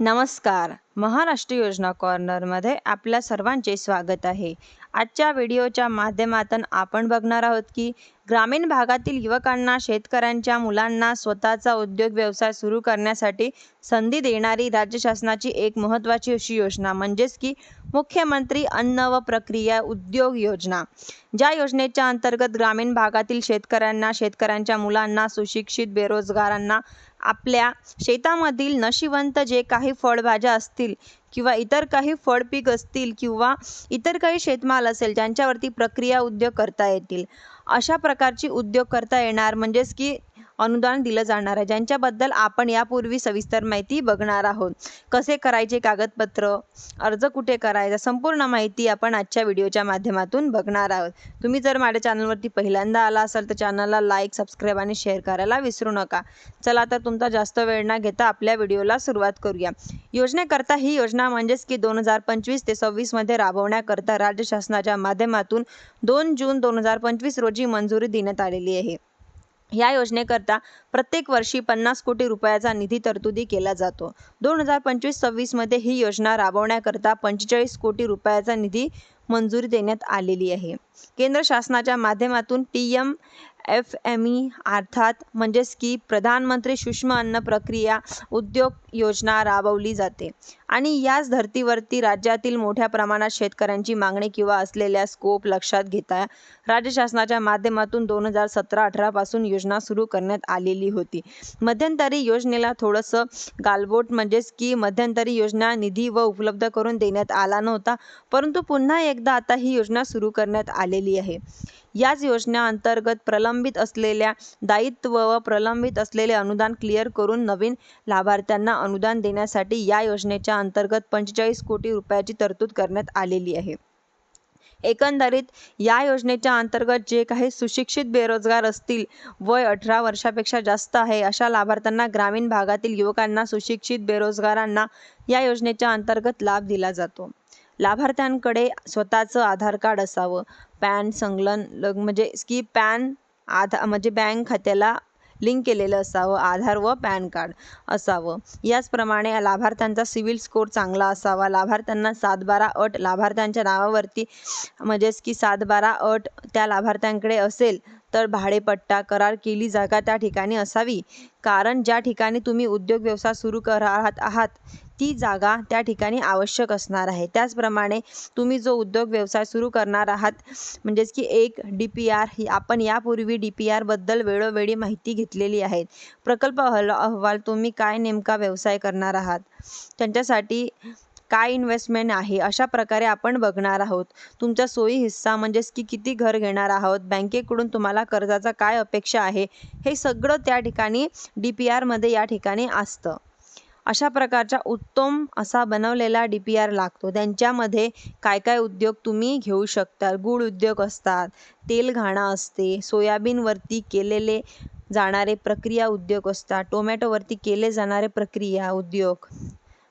नमस्कार. महाराष्ट्र योजना कॉर्नरमध्ये आपल्या सर्वांचे स्वागत आहे. आजच्या व्हिडिओच्या माध्यमातून आपण बघणार आहोत की ग्रामीण भागातील युवकांना शेतकऱ्यांच्या मुलांना स्वतःचा उद्योग व्यवसाय सुरू करण्यासाठी संधी देणारी राज्य शासनाची एक महत्त्वाची अशी योजना म्हणजेच की मुख्यमंत्री अन्न व प्रक्रिया उद्योग योजना. ज्या योजनेच्या अंतर्गत ग्रामीण भागातील शेतकऱ्यांना शेतकऱ्यांच्या मुलांना सुशिक्षित बेरोजगारांना आपल्या शेतामधील नशिवंत जे काही फळभाज्या असतील किंवा इतर काही फळपीक असतील किंवा इतर काही शेतमाल असेल ज्यांच्यावरती प्रक्रिया उद्योग करता येतील अशा प्रकारची उद्योग करता येणार. म्हणजेच की अनुदान दिलं जाणार आहे. ज्यांच्याबद्दल आपण यापूर्वी सविस्तर माहिती बघणार आहोत. कसे करायचे कागदपत्र? अर्ज कुठे करायचा? संपूर्ण माहिती आपण आजच्या व्हिडिओच्या माध्यमातून बघणार आहोत. तुम्ही जर माझ्या चॅनलवरती पहिल्यांदा आला असाल तर चॅनलला लाईक सबस्क्राईब आणि शेअर करायला विसरू नका. चला तर तुमचा जास्त वेळ न घेता आपल्या व्हिडिओला सुरुवात करूया. योजनेकरता ही योजना म्हणजेच की दोन हजार पंचवीस ते सव्वीसमध्ये राबवण्याकरता राज्य शासनाच्या माध्यमातून दोन जून दोन हजार पंचवीस रोजी मंजुरी देण्यात आलेली आहे. या योजनेकरता प्रत्येक वर्षी पन्नास कोटी रुपयाचा निधी तरतुदी केला जातो. दोन हजार पंचवीस सव्वीसमध्ये ही योजना राबवण्याकरता पंचेचाळीस कोटी रुपयाचा निधी मंजुरी देण्यात आलेली आहे. केंद्र शासनाच्या माध्यमातून P M F M E अर्थात म्हणजेच की प्रधानमंत्री सूक्ष्म अन्न प्रक्रिया उद्योग योजना राबवली जाते. आणि याच धर्तीवरती राज्यातील मोठ्या प्रमाणात शेतकऱ्यांची मागणी किंवा असलेल्या स्कोप लक्षात घेता राज्य शासनाच्या माध्यमातून दोन हजार सतरा अठरापासून योजना सुरू करण्यात आलेली होती. मध्यंतरी योजनेला थोडंसं गालबोट म्हणजेच की मध्यंतरी योजना निधी व उपलब्ध करून देण्यात आला नव्हता परंतु पुन्हा एकदा आता ही योजना सुरू करण्यात आलेली आहे. याच योजनेअंतर्गत प्रलंबित असलेल्या दायित्व व प्रलंबित असलेले अनुदान क्लिअर करून नवीन लाभार्थ्यांना अनुदान देण्यासाठी या योजनेच्या अंतर्गत पंचेचाळीस कोटी रुपयाची तरतूद करण्यात आलेली आहे. एकंदरीत या योजनेच्या अंतर्गत जे काही सुशिक्षित बेरोजगार असतील वय अठरा वर्षापेक्षा जास्त आहे अशा लाभार्थ्यांना ग्रामीण भागातील युवकांना सुशिक्षित बेरोजगारांना या योजनेच्या अंतर्गत लाभ दिला जातो. लाभार्थ्यांकडे स्वतःचं आधार कार्ड असावं. पॅन संलग्न म्हणजे की पॅन आधा म्हणजे बँक खात्याला लिंक केलेलं असावं आधार व पॅन कार्ड असावं. याचप्रमाणे लाभार्थ्यांचा सिविल स्कोर चांगला असावा. लाभार्थ्यांना सातबारा अट लाभार्थ्यांच्या नावावरती म्हणजेच की सातबारा अट त्या लाभार्थ्यांकडे असेल तर भाडेपट्टा करार केली जागा त्या ठिकाणी असावी. कारण ज्या ठिकाणी तुम्ही उद्योग व्यवसाय सुरू करत आहात ती जागा त्या ठिकाणी आवश्यक असणार आहे. त्याचप्रमाणे तुम्ही जो उद्योग व्यवसाय सुरू करणार आहात म्हणजेच की एक डी पी आर ही आपण यापूर्वी डी पी आरबद्दल वेळोवेळी माहिती घेतलेली आहे. प्रकल्प अहल अहवाल तुम्ही काय नेमका व्यवसाय करणार आहात? त्यांच्यासाठी काय इन्व्हेस्टमेंट आहे? अशा प्रकारे आपण बघणार आहोत. तुमचा सोयी हिस्सा म्हणजेच की किती घर घेणार आहोत? बँकेकडून तुम्हाला कर्जाचा काय अपेक्षा आहे? हे सगळं त्या ठिकाणी डी पी आरमध्ये या ठिकाणी असतं. अशा प्रकारचा उत्तम असा बनवलेला डी पी आर लागतो. त्यांच्यामध्ये काय काय उद्योग तुम्ही घेऊ शकता गूळ उद्योग असतात तेल घाणा असते सोयाबीनवरती केलेले जाणारे प्रक्रिया उद्योग असतात टोमॅटोवरती केले जाणारे प्रक्रिया उद्योग.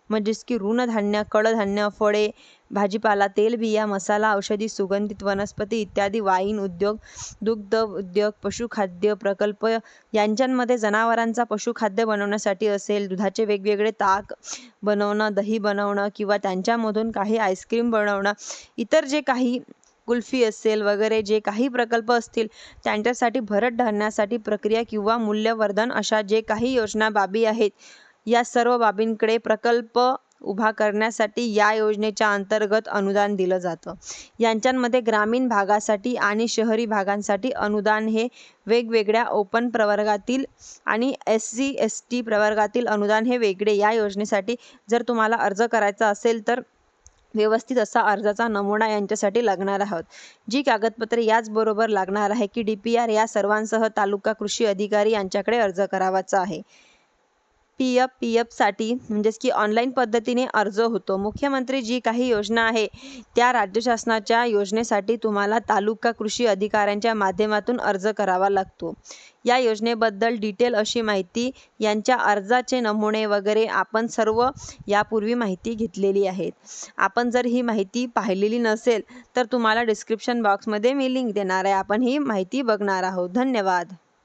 म्हणजेच की ऋणधान्य कडधान्य फळे भाजीपाला तेलबिया मसाला औषधी सुगंधित वनस्पती इत्यादी वाईन उद्योग दुग्ध उद्योग पशुखाद्य प्रकल्प यांच्यामध्ये जनावरांचा पशुखाद्य बनवण्यासाठी असेल दुधाचे वेगवेगळे ताक बनवणं दही बनवणं किंवा त्यांच्यामधून काही आईस्क्रीम बनवणं इतर जे काही कुल्फी असेल वगैरे जे काही प्रकल्प असतील त्यांच्यासाठी भरट धरण्यासाठी प्रक्रिया किंवा मूल्यवर्धन अशा जे काही योजना बाबी आहेत या सर्व बाबींकडे प्रकल्प उभा करण्यासाठी या योजनेच्या अंतर्गत अनुदान दिलं जातं. यांच्यामध्ये ग्रामीण भागासाठी आणि शहरी भागांसाठी अनुदान हे वेगवेगळ्या ओपन प्रवर्गातील आणि एस सी एस टी प्रवर्गातील अनुदान हे वेगळे. या योजनेसाठी जर तुम्हाला अर्ज करायचा असेल तर व्यवस्थित असा अर्जाचा नमुना यांच्यासाठी लागणार आहोत. जी कागदपत्रे याचबरोबर लागणार आहे की डी पी आर या सर्वांसह तालुका कृषी अधिकारी यांच्याकडे अर्ज करावाचा आहे. पी एफ पी एफसाठी म्हणजेच की ऑनलाईन पद्धतीने अर्ज होतो. मुख्यमंत्री जी काही योजना आहे त्या राज्य शासनाच्या योजनेसाठी तुम्हाला तालुका कृषी अधिकाऱ्यांच्या माध्यमातून अर्ज करावा लागतो. या योजनेबद्दल डिटेल अशी माहिती यांच्या अर्जाचे नमुने वगैरे आपण सर्व यापूर्वी माहिती घेतलेली आहेत. आपण जर ही माहिती पाहिलेली नसेल तर तुम्हाला डिस्क्रिप्शन बॉक्समध्ये मी लिंक देणार आहे. आपण ही माहिती बघणार आहोत. धन्यवाद.